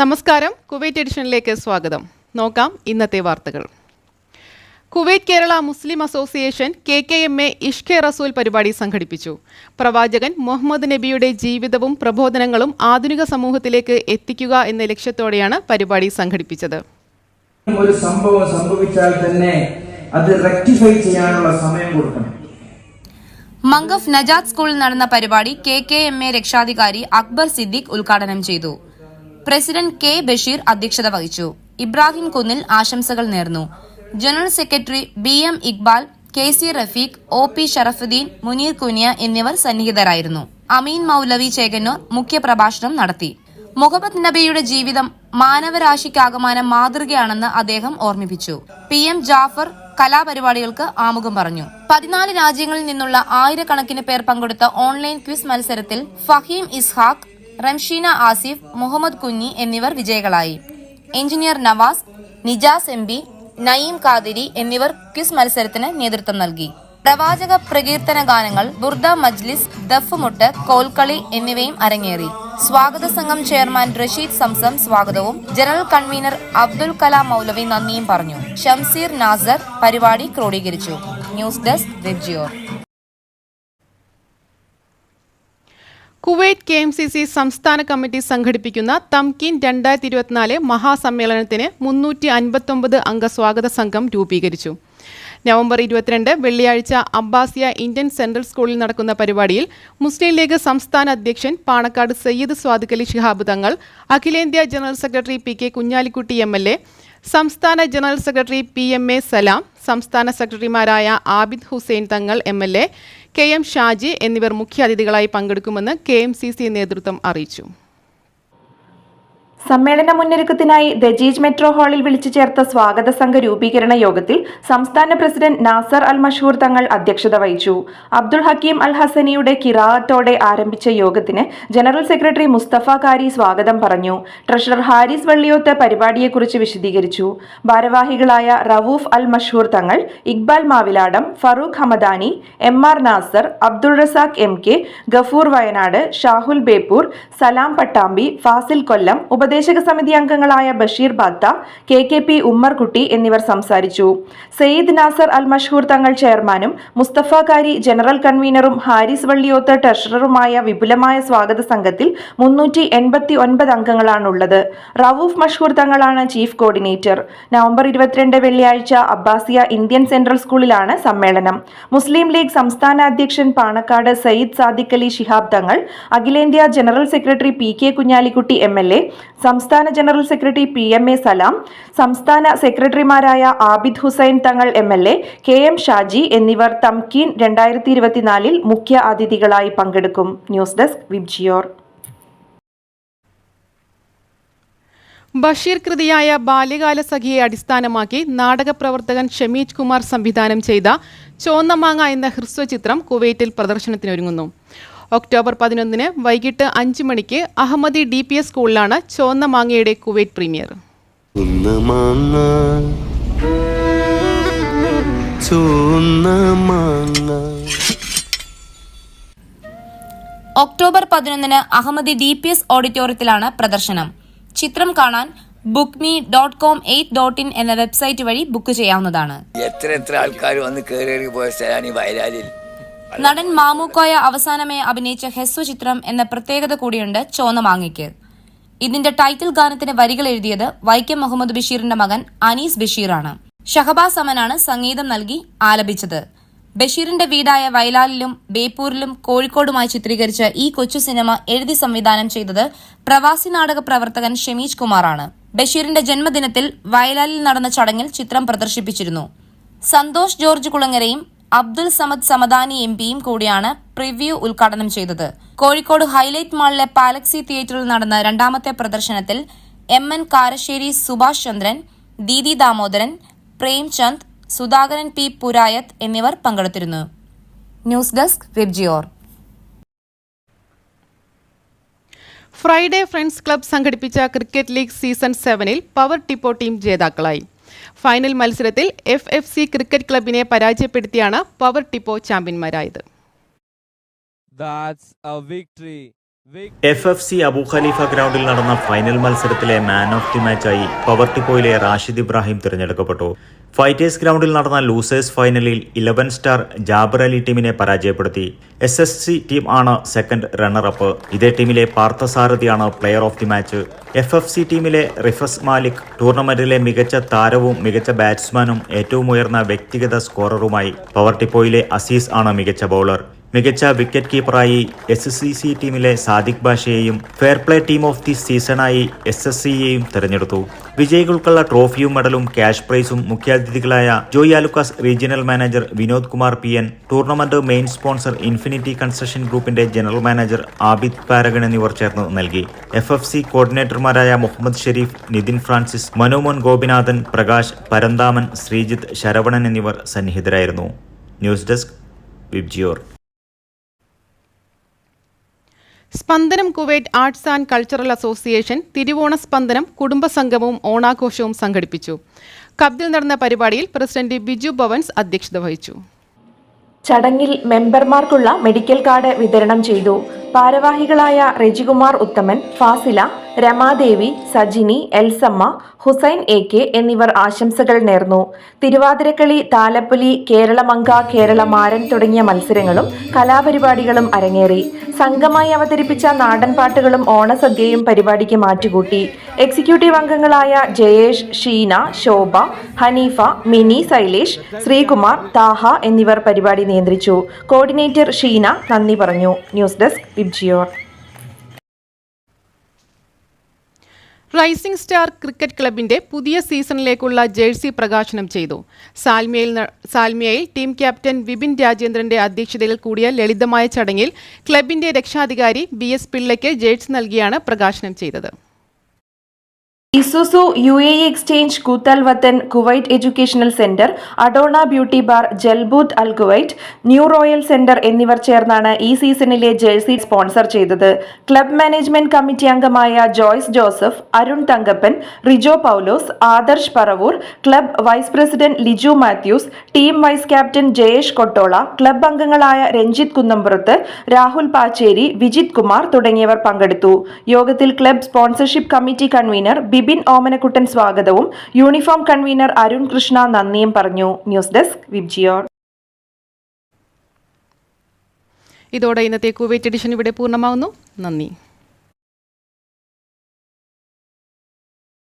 നമസ്കാരം. കുവൈറ്റ് എഡിഷനിലേക്ക് സ്വാഗതം. നോക്കാം ഇന്നത്തെ വാർത്തകൾ. Kuwait Kerala Muslim association K K M A Ishqe Rasool പരിപാടി സംഘടിപ്പിച്ചു. പ്രവാചകൻ മുഹമ്മദ് നബിയുടെ ജീവിതവും പ്രബോധനങ്ങളും ആധുനിക സമൂഹത്തിലേക്ക് എത്തിക്കുക എന്ന ലക്ഷ്യത്തോടെയാണ് പരിപാടി സംഘടിപ്പിച്ചത്. ഒരു സംഭവം സംഭവിച്ചാൽ തന്നെ അത് റെക്ടിഫൈ ചെയ്യാനുള്ള സമയം കൊടുക്കണം. മംഗഫ് നജാത്ത് സ്കൂളിൽ നടന്ന പരിപാടി കെ കെ എം എ രക്ഷാധികാരി അക്ബർ സിദ്ദിഖ് ഉദ്ഘാടനം ചെയ്തു. പ്രസിഡന്റ് കെ ബഷീർ അധ്യക്ഷത വഹിച്ചു. ഇബ്രാഹിം കുന്നിൽ ആശംസകൾ നേർന്നു. General secretary B M Iqbal K C Rafeeq O P Sharafuddin Muneer Kuniya എന്നിവർ സന്നിഹിതരായിരുന്നു. അമീൻ മൌലവി ചേകന്നൂർ മുഖ്യപ്രഭാഷണം നടത്തി. മുഹമ്മദ് നബിയുടെ ജീവിതം മാനവരാശിക്കാകമാനം മാതൃകയാണെന്ന് അദ്ദേഹം ഓർമ്മിപ്പിച്ചു. പി എം ജാഫർ കലാപരിപാടികൾക്ക് ആമുഖം പറഞ്ഞു. പതിനാല് രാജ്യങ്ങളിൽ നിന്നുള്ള ആയിരക്കണക്കിന് പേർ പങ്കെടുത്ത ഓൺലൈൻ ക്വിസ് മത്സരത്തിൽ ഫഹീം ഇസ്ഹാഖ് റംഷീന ആസിഫ് മുഹമ്മദ് കുഞ്ഞി എന്നിവർ വിജയികളായി. Engineer Navas Nijas M B Naeem Kathiri എന്നിവർ ക്വിസ് മത്സരത്തിന് നേതൃത്വം നൽകി. പ്രവാചക പ്രകീർത്തന ഗാനങ്ങൾ ബുർദ മജ്ലിസ് ദഫ്മുട്ട് കോൽക്കളി എന്നിവയും അരങ്ങേറി. സ്വാഗത സംഘം ചെയർമാൻ റഷീദ് സംസം സ്വാഗതവും ജനറൽ കൺവീനർ അബ്ദുൽ കലാം മൗലവി നന്ദിയും പറഞ്ഞു. ഷംസീർ നാസർ പരിപാടി ക്രോഡീകരിച്ചു. News desk Vibgyor Kuwait K M C C സംസ്ഥാന കമ്മിറ്റി സംഘടിപ്പിക്കുന്ന തംകീൻ രണ്ടായിരത്തി ഇരുപത്തിനാല് മഹാസമ്മേളനത്തിന് മുന്നൂറ്റി അൻപത്തൊമ്പത് അംഗ സ്വാഗത സംഘം രൂപീകരിച്ചു. നവംബർ ഇരുപത്തിരണ്ട് വെള്ളിയാഴ്ച അബ്ബാസിയ ഇന്ത്യൻ സെൻട്രൽ സ്കൂളിൽ നടക്കുന്ന പരിപാടിയിൽ മുസ്ലിം ലീഗ് സംസ്ഥാന അധ്യക്ഷൻ പാണക്കാട് സയ്യിദ് സ്വാദിഖലി ശിഹാബ് തങ്ങൾ അഖിലേന്ത്യാ general secretary P K Kunhalikutty M L A സംസ്ഥാന general secretary P M A Salam സംസ്ഥാന സെക്രട്ടറിമാരായ Abid Hussain Thangal M L A K M Shaji എന്നിവർ മുഖ്യാതിഥികളായി പങ്കെടുക്കുമെന്ന് കെ എം സി സി നേതൃത്വം അറിയിച്ചു സമ്മേളന മുന്നൊരുക്കത്തിനായി ദജീജ് മെട്രോ ഹാളിൽ വിളിച്ചു ചേർത്ത സ്വാഗത സംഘ രൂപീകരണ യോഗത്തിൽ സംസ്ഥാന പ്രസിഡന്റ് നാസർ അൽ മഷൂർ തങ്ങൾ അധ്യക്ഷത വഹിച്ചു. അബ്ദുൾ ഹക്കീം അൽ ഹസനിയുടെ കിറാഅത്തോടെ ആരംഭിച്ച യോഗത്തിന് ജനറൽ സെക്രട്ടറി മുസ്തഫ കാരി സ്വാഗതം പറഞ്ഞു. ട്രഷറർ ഹാരിസ് വള്ളിയോത്ത് പരിപാടിയെക്കുറിച്ച് വിശദീകരിച്ചു. ഭാരവാഹികളായ Rauf Al Mashoor Thangal Iqbal Maviladam Farooq Hamadani M R Nasar Abdul Razak M K Gafoor Wayanad Shahul Beypore Salam Pattambi Fazil Kollam ഉപദേശക സമിതി അംഗങ്ങളായ Basheer Batha K K P Ummerkutty എന്നിവർ സംസാരിച്ചു. സയ്യിദ് നാസർ അൽ മഷൂർ തങ്ങൾ ചെയർമാനും മുസ്തഫ കാരി ജനറൽ കൺവീനറും ഹാരിസ് വള്ളിയോത്ത് ട്രഷററുമായ വിപുലമായ സ്വാഗത സംഘത്തിൽ മുന്നൂറ്റി എൺപത്തി ഒൻപത് അംഗങ്ങളാണുള്ളത്. റവൂഫ് മഷൂർ തങ്ങളാണ് ചീഫ് കോർഡിനേറ്റർ. നവംബർ ഇരുപത്തിരണ്ട് വെള്ളിയാഴ്ച അബ്ബാസിയ ഇന്ത്യൻ സെൻട്രൽ സ്കൂളിലാണ് സമ്മേളനം. മുസ്ലിം ലീഗ് സംസ്ഥാന അധ്യക്ഷൻ പാണക്കാട് സയ്യിദ് സാദിഖ് അലി ശിഹാബ് തങ്ങൾ അഖിലേന്ത്യാ general secretary P K Kunhalikutty M L A സംസ്ഥാന general secretary P M A Salam സംസ്ഥാന സെക്രട്ടറിമാരായ Abid Hussain Thangal M L A K M Shaji എന്നിവർ തംകീൻ രണ്ടായിരത്തി ഇരുപത്തിനാലിൽ മുഖ്യ അതിഥികളായി പങ്കെടുക്കും. ന്യൂസ് ഡെസ്ക് വിബ്ജിയോർ ബഷീർ കൃതിയായ ബാല്യകാല സഖിയെ അടിസ്ഥാനമാക്കി നാടകപ്രവർത്തകൻ ഷമീജ് കുമാർ സംവിധാനം ചെയ്ത ചോന്നമാങ്ങ എന്ന ഹ്രസ്വചിത്രം കുവൈറ്റിൽ പ്രദർശനത്തിനൊരുങ്ങുന്നു. ഒക്ടോബർ പതിനൊന്നിന് വൈകിട്ട് അഞ്ച് മണിക്ക് അഹമ്മദി ഡി പി എസ് സ്കൂളിലാണ് ചോന്നമാങ്ങയുടെ കുവൈറ്റ് പ്രീമിയർ. ഒക്ടോബർ പതിനൊന്നിന് അഹമ്മദി ഡി പി എസ് ഓഡിറ്റോറിയത്തിലാണ് പ്രദർശനം. ചിത്രം കാണാൻ book me dot com eight dot in എന്ന വെബ്സൈറ്റ് വഴി ബുക്ക് ചെയ്യാവുന്നതാണ്. എത്ര എത്ര ആൾക്കാർ വന്ന് കയറി പോയ സ്ഥലമാണ് ഈ വയലാലിൽ നടൻ മാമൂക്കോയ അവസാനമേ അഭിനയിച്ച ഹെസ്വ ചിത്രം എന്ന പ്രത്യേകത കൂടിയുണ്ട് ചോന്ന മാങ്ങയ്ക്ക്. ഇതിന്റെ ടൈറ്റിൽ ഗാനത്തിന് വരികൾ എഴുതിയത് വൈക്കം മുഹമ്മദ് ബഷീറിന്റെ മകൻ അനീസ് ബഷീറാണ്. ഷഹബാസ് അമനാണ് സംഗീതം നൽകി ആലപിച്ചത്. ബഷീറിന്റെ വീടായ വയലാലിലും ബേപ്പൂരിലും കോഴിക്കോടുമായി ചിത്രീകരിച്ച ഈ കൊച്ചു സിനിമ എഴുതി സംവിധാനം ചെയ്തത് പ്രവാസി നാടക പ്രവർത്തകൻ ഷമീജ് കുമാറാണ്. ബഷീറിന്റെ ജന്മദിനത്തിൽ വയലാലിൽ നടന്ന ചടങ്ങിൽ ചിത്രം പ്രദർശിപ്പിച്ചിരുന്നു. സന്തോഷ് ജോർജ് കുളങ്ങരയും അബ്ദുൽ സമദ് സമദാനി എം പിയും കൂടിയാണ് പ്രിവ്യൂ ഉദ്ഘാടനം ചെയ്തത്. കോഴിക്കോട് ഹൈലൈറ്റ് മാളിലെ പാലക്സി തിയേറ്ററിൽ നടന്ന രണ്ടാമത്തെ പ്രദർശനത്തിൽ M N Karassery Subhash Chandran Didi Damodaran Premchand Sudhakaran P Purayath എന്നിവർ പങ്കെടുത്തിരുന്നു. News desk Vibgyor Friday friends club സംഘടിപ്പിച്ച ക്രിക്കറ്റ് ലീഗ് സീസൺ സെവനിൽ പവർ ടിപ്പോ ടീം ജേതാക്കളായി. ഫൈനൽ മത്സരത്തിൽ എഫ് എഫ് സി ക്രിക്കറ്റ് ക്ലബിനെ പരാജയപ്പെടുത്തിയാണ് power ടിപ്പോ ചാമ്പ്യന്മാരായത്. F F C Abu Khalifa ഗ്രൗണ്ടിൽ നടന്ന ഫൈനൽ മത്സരത്തിലെ മാൻ ഓഫ് ദി മാച്ചായി പവർട്ടിപ്പോയിലെ റാഷിദ് ഇബ്രാഹിം തിരഞ്ഞെടുക്കപ്പെട്ടു. ഫൈറ്റേഴ്സ് ഗ്രൗണ്ടിൽ നടന്ന ലൂസേഴ്സ് ഫൈനലിൽ ഇലവൻ സ്റ്റാർ ജാബർ അലി ടീമിനെ പരാജയപ്പെടുത്തി. എസ് എസ് സി ടീം ആണ് സെക്കൻഡ് റണ്ണറപ്പ് ഇതേ ടീമിലെ പാർത്ഥസാരഥിയാണ് player of the match F F C ടീമിലെ റിഫസ് മാലിക് ടൂർണമെന്റിലെ മികച്ച താരവും മികച്ച ബാറ്റ്സ്മാനും ഏറ്റവും ഉയർന്ന വ്യക്തിഗത സ്കോററുമായി പവർട്ടിപ്പോയിലെ അസീസ് ആണ് മികച്ച ബൗളർ മികച്ച വിക്കറ്റ് കീപ്പറായി എസ് എസ് സി സി ടീമിലെ Sadiq ബാഷയെയും fair play team of the സീസണായി S S സിയെയും തെരഞ്ഞെടുത്തു. വിജയികൾക്കുള്ള ട്രോഫിയും മെഡലും ക്യാഷ് പ്രൈസും മുഖ്യാതിഥികളായ Joy Alukkas regional manager Vinod Kumar P N tournament main sponsor infinity construction ഗ്രൂപ്പിന്റെ ജനറൽ മാനേജർ ആബിദ് പാരഗൺ എന്നിവർ ചേർന്ന് നൽകി. എഫ് എഫ് സി കോർഡിനേറ്റർമാരായ മുഹമ്മദ് ഷെരീഫ് നിതിൻ ഫ്രാൻസിസ് മനോമോൻ ഗോപിനാഥൻ പ്രകാശ് പരന്താമൻ ശ്രീജിത്ത് ശരവണൻ എന്നിവർ സന്നിഹിതരായിരുന്നു. News desk Vibgyor. Spandanam Kuwait arts and cultural association Thiruvonam Spandanam കുടുംബസംഗമവും ഓണാഘോഷവും സംഘടിപ്പിച്ചു. കബ്ദിൽ നടന്ന പരിപാടിയിൽ പ്രസിഡന്റ് ബിജു ഭവൻസ് അധ്യക്ഷത വഹിച്ചു. ചടങ്ങിൽ മെമ്പർമാർക്കുള്ള മെഡിക്കൽ കാർഡ് വിതരണം ചെയ്തു. ഭാരവാഹികളായ റെജികുമാർ ഉത്തമൻ ഫാസില രമാദേവി സജിനി എൽസമ്മ ഹുസൈൻ എ കെ എന്നിവർ ആശംസകൾ നേർന്നു. തിരുവാതിരക്കളി താലപ്പൊലി കേരളമങ്ക കേരളമാരൻ തുടങ്ങിയ മത്സരങ്ങളും കലാപരിപാടികളും അരങ്ങേറി. സംഘമായി അവതരിപ്പിച്ച നാടൻ പാട്ടുകളും ഓണസദ്യയും പരിപാടിക്ക് മാറ്റുകൂട്ടി. എക്സിക്യൂട്ടീവ് അംഗങ്ങളായ ജയേഷ് ഷീന ശോഭ ഹനീഫ മിനി സൈലേഷ് ശ്രീകുമാർ താഹ എന്നിവർ പരിപാടി നിയന്ത്രിച്ചു. കോർഡിനേറ്റർ ഷീന നന്ദി പറഞ്ഞു. News desk Vibgyor rising star cricket ക്ലബിന്റെ പുതിയ സീസണിലേക്കുള്ള ജേഴ്സി പ്രകാശനം ചെയ്തു. സാൽമിയയിൽ സാൽമിയയിൽ ടീം ക്യാപ്റ്റൻ വിപിൻ രാജേന്ദ്രന്റെ അധ്യക്ഷതയിൽ കൂടിയ ലളിതമായ ചടങ്ങിൽ ക്ലബിന്റെ രക്ഷാധികാരി ബി എസ് പിള്ളയ്ക്ക് ജേഴ്സി നൽകിയാണ് പ്രകാശനം ചെയ്തത്. ഇസുസു യു എ എക്സ്ചേഞ്ച് കൂത്തൽ വത്തൻ Kuwait educational centre Adona beauty bar ജൽബൂത്ത് അൽ കുവൈറ്റ് ന്യൂ റോയൽ സെന്റർ എന്നിവർ ചേർന്നാണ് ഈ സീസണിലെ ജേഴ്സി സ്പോൺസർ ചെയ്തത്. ക്ലബ് മാനേജ്മെന്റ് കമ്മിറ്റി അംഗമായ Joyce Joseph Arun Thankappan Rijo Paulose Adarsh Paravur club vice president Liju Mathews team vice captain Jayesh Kottola club അംഗങ്ങളായ രഞ്ജിത്ത് കുന്നമ്പുറത്ത് രാഹുൽ പാച്ചേരി വിജിത് കുമാർ തുടങ്ങിയവർ പങ്കെടുത്തു. യോഗത്തിൽ club sponsorship committee convener Bibin Omanakuttan സ്വാഗതവും. യൂണിഫോം കൺവീനർ അരുൺ കൃഷ്ണ നന്ദിയും പറഞ്ഞു. News desk Vibgyor. ഇതോടെ ഇന്നത്തെ കുവൈറ്റ് എഡിഷൻ ഇവിടെ പൂർണമാവുന്നു. നന്ദി.